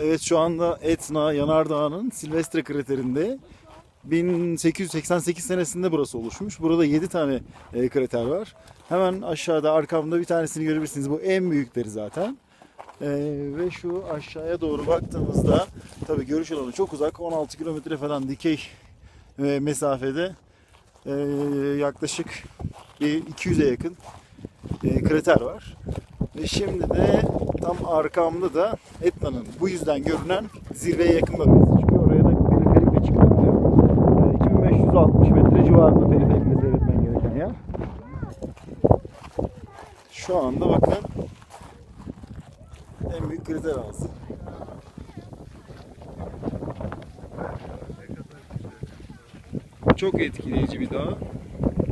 Evet şu anda Etna Yanardağı'nın Silvestre kraterinde 1888 senesinde burası oluşmuş. Burada 7 tane e, krater var. Hemen aşağıda arkamda bir tanesini görebilirsiniz. Bu en büyükleri zaten. E, ve şu aşağıya doğru baktığımızda tabii görüş alanı çok uzak. 16 kilometre falan dikey e, mesafede e, yaklaşık bir 200'e yakın e, krater var. Ve şimdi de tam arkamda da Etna'nın bu yüzden görünen zirveye yakın bölgesi. Çünkü oraya da teleferikle çıkılabiliyor. Yani 2560 metre civarında teleferikle seyretmen gereken yer. Şu anda bakın en büyük krater ağzı. Çok etkileyici bir dağ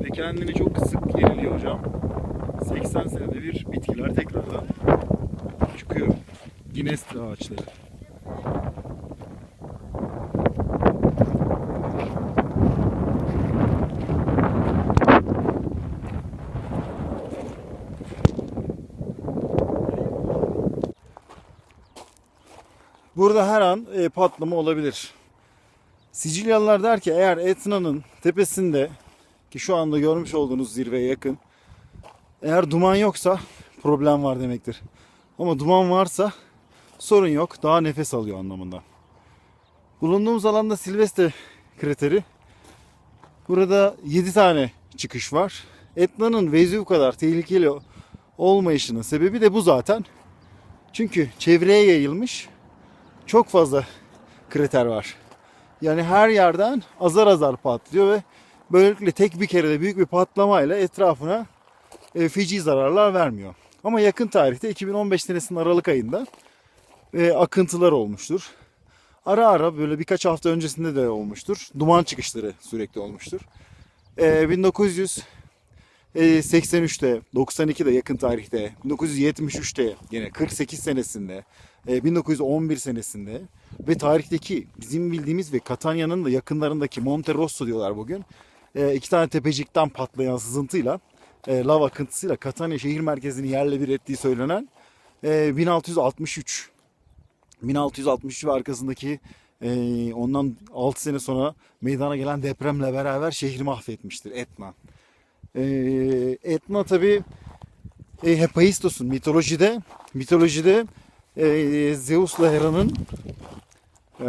ve kendini çok sık yeniliyor hocam. 80 senede bir bitkiler tekrardan çıkıyor. Ginestre ağaçları. Burada her an e, patlama olabilir. Sicilyalılar der ki eğer Etna'nın tepesinde ki şu anda görmüş olduğunuz zirveye yakın eğer duman yoksa problem var demektir. Ama duman varsa sorun yok. Daha nefes alıyor anlamında. Bulunduğumuz alanda Silvestre krateri. Burada 7 tane çıkış var. Etna'nın Vezuv kadar tehlikeli olmayışının sebebi de bu zaten. Çünkü çevreye yayılmış çok fazla krater var. Yani her yerden azar azar patlıyor ve böylelikle tek bir kerede büyük bir patlamayla etrafına e, feci zararlar vermiyor. Ama yakın tarihte 2015 senesinin Aralık ayında e, akıntılar olmuştur. Ara ara böyle birkaç hafta öncesinde de olmuştur. Duman çıkışları sürekli olmuştur. E, 1983'te, 92'de yakın tarihte, 1973'te yine 48 senesinde, e, 1911 senesinde ve tarihteki bizim bildiğimiz ve Catania'nın da yakınlarındaki Monte Rosso diyorlar bugün. E, iki tane tepecikten patlayan sızıntıyla e, lav akıntısıyla Catania şehir merkezini yerle bir ettiği söylenen e, 1663 1663 ve arkasındaki e, ondan 6 sene sonra meydana gelen depremle beraber şehri mahvetmiştir Etna. E, Etna tabi e, Hephaistos'un mitolojide mitolojide e, Zeus'la Hera'nın e,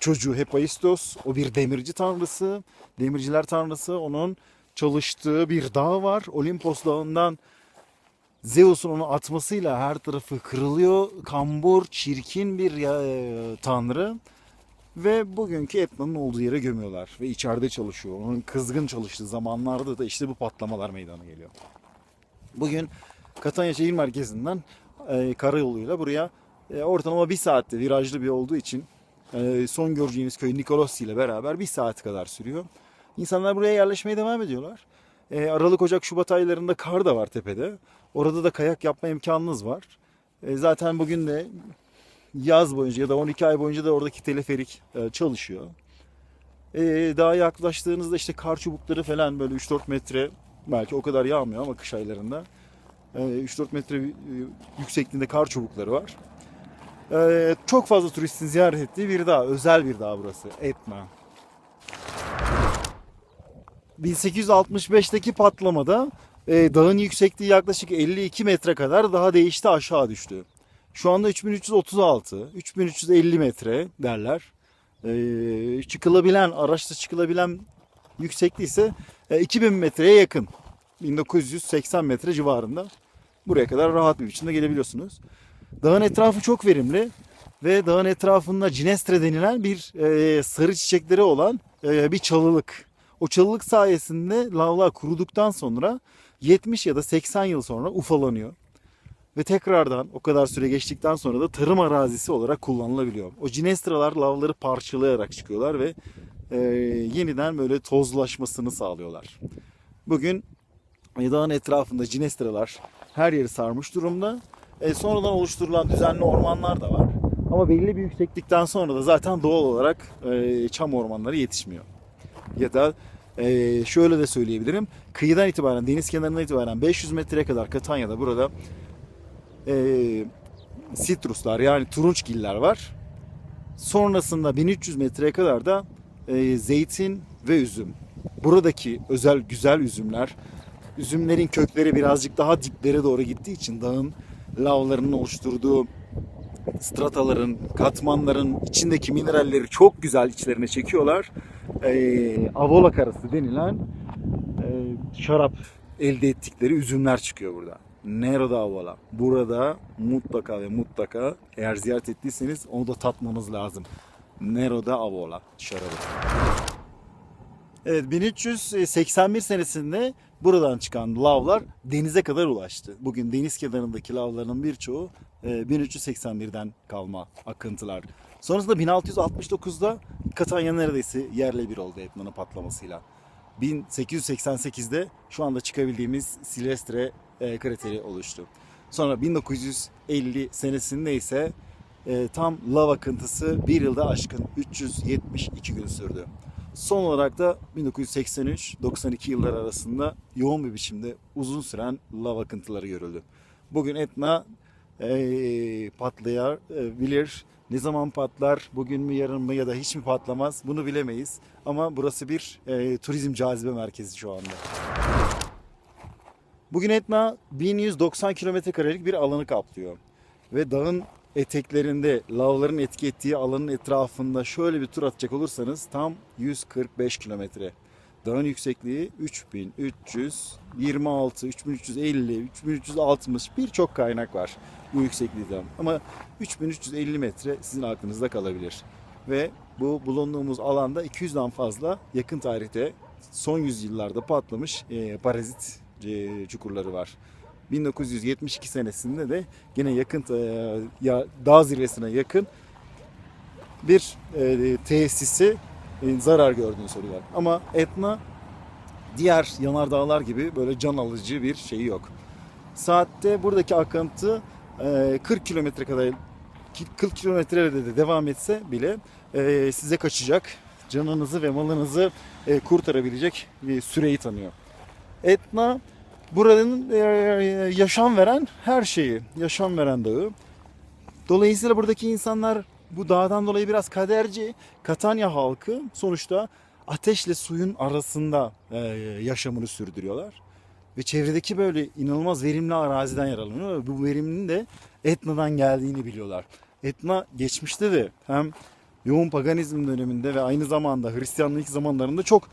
çocuğu Hephaistos o bir demirci tanrısı demirciler tanrısı onun çalıştığı bir dağ var. Olimpos dağından Zeus'un onu atmasıyla her tarafı kırılıyor. Kambur, çirkin bir e, tanrı. Ve bugünkü Etna'nın olduğu yere gömüyorlar. Ve içeride çalışıyor. Onun kızgın çalıştığı zamanlarda da işte bu patlamalar meydana geliyor. Bugün Katanya şehir merkezinden e, karayoluyla buraya e, ortalama bir saatte virajlı bir olduğu için e, son göreceğiniz köy Nikolossi ile beraber bir saat kadar sürüyor. İnsanlar buraya yerleşmeye devam ediyorlar. E, Aralık, Ocak, Şubat aylarında kar da var tepede. Orada da kayak yapma imkanınız var. E, zaten bugün de yaz boyunca ya da 12 ay boyunca da oradaki teleferik e, çalışıyor. E, daha yaklaştığınızda işte kar çubukları falan böyle 3-4 metre belki o kadar yağmıyor ama kış aylarında. E, 3-4 metre e, yüksekliğinde kar çubukları var. E, çok fazla turistin ziyaret ettiği bir dağ. Özel bir dağ burası. Etna. 1865'teki patlamada e, dağın yüksekliği yaklaşık 52 metre kadar daha değişti aşağı düştü. Şu anda 3336, 3350 metre derler. E, çıkılabilen, araçla çıkılabilen yüksekliği ise e, 2000 metreye yakın. 1980 metre civarında. Buraya kadar rahat bir biçimde gelebiliyorsunuz. Dağın etrafı çok verimli ve dağın etrafında cinestre denilen bir e, sarı çiçekleri olan e, bir çalılık. O çalılık sayesinde lavlar kuruduktan sonra 70 ya da 80 yıl sonra ufalanıyor. Ve tekrardan o kadar süre geçtikten sonra da tarım arazisi olarak kullanılabiliyor. O cinestralar lavları parçalayarak çıkıyorlar ve e, yeniden böyle tozlaşmasını sağlıyorlar. Bugün dağın etrafında cinestralar her yeri sarmış durumda. E, sonradan oluşturulan düzenli ormanlar da var. Ama belli bir yükseklikten sonra da zaten doğal olarak e, çam ormanları yetişmiyor. Ya da e, şöyle de söyleyebilirim. Kıyıdan itibaren, deniz kenarından itibaren 500 metreye kadar Katanya'da burada e, sitruslar yani turunçgiller var. Sonrasında 1300 metreye kadar da e, zeytin ve üzüm. Buradaki özel güzel üzümler, üzümlerin kökleri birazcık daha diplere doğru gittiği için dağın lavlarının oluşturduğu strataların, katmanların içindeki mineralleri çok güzel içlerine çekiyorlar. E, avola karası denilen e, şarap elde ettikleri üzümler çıkıyor burada. Nero da Avola. Burada mutlaka ve mutlaka eğer ziyaret ettiyseniz onu da tatmanız lazım. Nero da Avola şarabı. Evet 1381 senesinde buradan çıkan lavlar denize kadar ulaştı. Bugün deniz kenarındaki lavların birçoğu e, 1381'den kalma akıntılar. Sonrasında 1669'da Katanya neredeyse yerle bir oldu Etna'nın patlamasıyla. 1888'de şu anda çıkabildiğimiz Silvestre e, krateri oluştu. Sonra 1950 senesinde ise e, tam lav akıntısı bir yılda aşkın 372 gün sürdü. Son olarak da 1983-92 yıllar arasında yoğun bir biçimde uzun süren lav akıntıları görüldü. Bugün Etna e, patlayabilir. Ne zaman patlar, bugün mü yarın mı ya da hiç mi patlamaz bunu bilemeyiz. Ama burası bir e, turizm cazibe merkezi şu anda. Bugün Etna 1190 kilometre karelik bir alanı kaplıyor. Ve dağın eteklerinde lavların etki ettiği alanın etrafında şöyle bir tur atacak olursanız tam 145 kilometre. Dağın yüksekliği 3326, 3350, 3360 birçok kaynak var bu yükseklikten. Ama 3350 metre sizin aklınızda kalabilir. Ve bu bulunduğumuz alanda 200'den fazla yakın tarihte son yüzyıllarda patlamış e, parazit e, çukurları var. 1972 senesinde de yine yakın e, ya, dağ zirvesine yakın bir e, tesisi zarar gördüğünü söylüyorlar. Ama Etna diğer yanardağlar gibi böyle can alıcı bir şeyi yok. Saatte buradaki akıntı e, 40 kilometre kadar 40 kilometrede de devam etse bile e, size kaçacak canınızı ve malınızı e, kurtarabilecek bir süreyi tanıyor. Etna buranın e, yaşam veren her şeyi, yaşam veren dağı. Dolayısıyla buradaki insanlar bu dağdan dolayı biraz kaderci. Katanya halkı sonuçta ateşle suyun arasında e, yaşamını sürdürüyorlar. Ve çevredeki böyle inanılmaz verimli araziden yararlanıyor. Bu veriminin de Etna'dan geldiğini biliyorlar. Etna geçmişte de hem yoğun paganizm döneminde ve aynı zamanda Hristiyanlık zamanlarında çok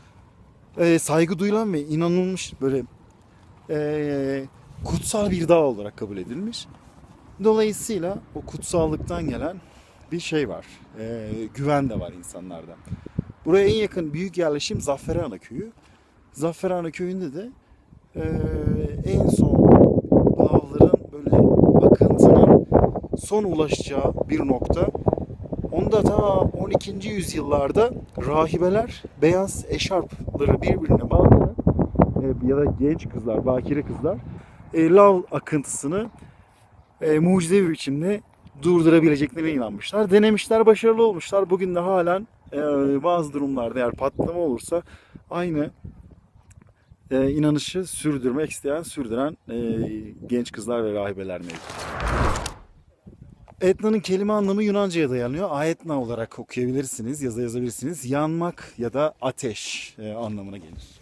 e, saygı duyulan ve inanılmış böyle e, kutsal bir dağ olarak kabul edilmiş. Dolayısıyla o kutsallıktan gelen bir şey var. E, güven de var insanlarda. Buraya en yakın büyük yerleşim Zafferana köyü. Zafferana köyünde de e, en son dağların böyle akıntının son ulaşacağı bir nokta. Onda ta 12. yüzyıllarda rahibeler beyaz eşarpları birbirine bağlayarak e, ya da genç kızlar, bakire kızlar e, lav akıntısını e, mucizevi biçimde durdurabileceklerine inanmışlar. Denemişler, başarılı olmuşlar. Bugün de halen e, bazı durumlarda eğer patlama olursa aynı e, inanışı sürdürmek isteyen, sürdüren e, genç kızlar ve rahibeler mevcut. Etna'nın kelime anlamı Yunanca'ya dayanıyor. Aetna olarak okuyabilirsiniz, yaza yazabilirsiniz. Yanmak ya da ateş e, anlamına gelir.